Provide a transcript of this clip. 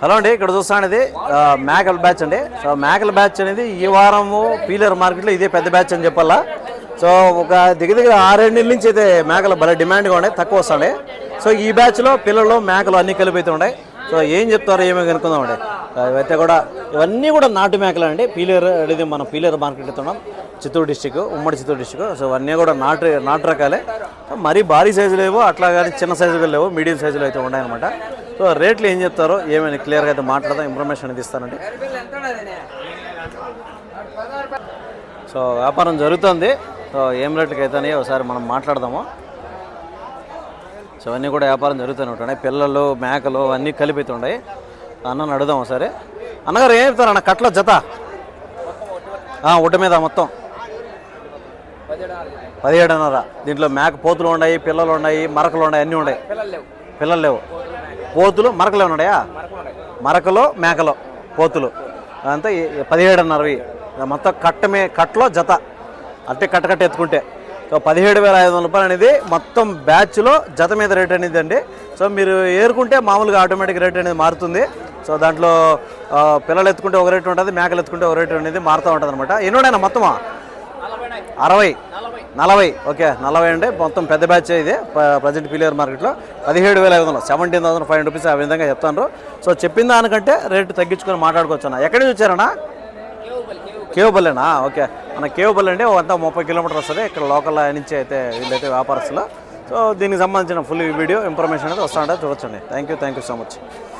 Hello అండి ఇక్కడ చూస్తానేది ఇది మేకల బ్యాచ్ అండి. సో మేకల బ్యాచ్ అనేది ఈ వారము పీలర్ మార్కెట్లో ఇదే పెద్ద బ్యాచ్ అని చెప్పాలా. సో ఒక దగ్గర దగ్గర ఆరేడు నెలల నుంచి అయితే మేకలు భలే డిమాండ్గా ఉన్నాయి తక్కువ వస్తాయి సో ఈ బ్యాచ్లో పిల్లలు మేకలు అన్నీ కలిపి అయితే ఉన్నాయి. సో ఏం చెప్తారో ఏమో కనుక్కుందాం అండి. ఇవైతే కూడా ఇవన్నీ కూడా నాటు మేకలు అండి. పీలేరు అనేది మనం పీలేరు మార్కెట్ ఎత్తున్నాం చిత్తూరు డిస్టిక్ ఉమ్మడి చిత్తూరు డిస్టిక్. సో అన్నీ కూడా నాటు నాటు రకాలే. మరీ భారీ సైజు లేవు అట్లా కానీ చిన్న సైజులు లేవు మీడియం సైజులు అయితే ఉన్నాయన్నమాట. సో రేట్లు ఏం చెప్తారో ఏమైనా క్లియర్గా అయితే మాట్లాడదాం ఇన్ఫర్మేషన్ అనేది ఇస్తానండి. సో వ్యాపారం జరుగుతుంది. సో ఏం రేట్లకి అవుతాయో ఒకసారి మనం మాట్లాడదాము. సో అవన్నీ కూడా వ్యాపారం జరుగుతూనే ఉంటున్నాయి పిల్లలు మేకలు అన్నీ కలిపి అన్నను అన్నని అడుగుదాం ఒకసారి. అన్నగారు ఏం చెప్తారు అన్న కట్ల జత. ఒడ్డు మీద మొత్తం. పదిహేడున్నర. దీంట్లో మేక పోతులు ఉన్నాయి పిల్లలు ఉన్నాయి మరకలు ఉన్నాయి అన్నీ ఉన్నాయి. పిల్లలు లేవు. పోతులు మరకలు ఉన్నాయా? మరకలు మేకలు పోతులు. అంతా పదిహేడున్నరవి. మొత్తం కట్టమే కట్టలో జత. అంటే కట్ట కట్ట ఎత్తుకుంటే. సో పదిహేడు వేల ఐదు వందల రూపాయలు అనేది మొత్తం బ్యాచ్లో జత మీద రేట్ అనేది అండి. సో మీరు ఏరుకుంటే మామూలుగా ఆటోమేటిక్ రేట్ అనేది మారుతుంది. సో దాంట్లో పిల్లలు ఎత్తుకుంటే ఒక రేటు ఉంటుంది మేకలు ఎత్తుకుంటే ఒక రేట్ అనేది మారుతూ ఉంటుంది అనమాట ఎన్నోడైనా మొత్తమా? అరవై. నలభై. ఓకే నలభై అండి. మొత్తం పెద్ద బ్యాచ్ ఇది ప్రజెంట్ పిలియర్ మార్కెట్లో. పదిహేడు వేల ఐదు వందలు seventeen thousand five hundred rupees ఆ విధంగా చెప్తాను సో చెప్పిన దానికంటే రేటు తగ్గించుకొని మాట్లాడుకోవచ్చు అన్న ఎక్కడి నుంచి వచ్చారన్నా కేవబల్లేనా? ఓకే. మన కేవబల్ అంటే అంతా ముప్పై కిలోమీటర్ వస్తుంది. ఇక్కడ లోకల్ నుంచి అయితే వీళ్ళైతే వ్యాపారస్తులు. సో దీనికి సంబంధించిన ఫుల్ వీడియో ఇన్ఫర్మేషన్ అనేది వస్తా ఉంటుంది చూడొచ్చండి. Thank you thank you so much.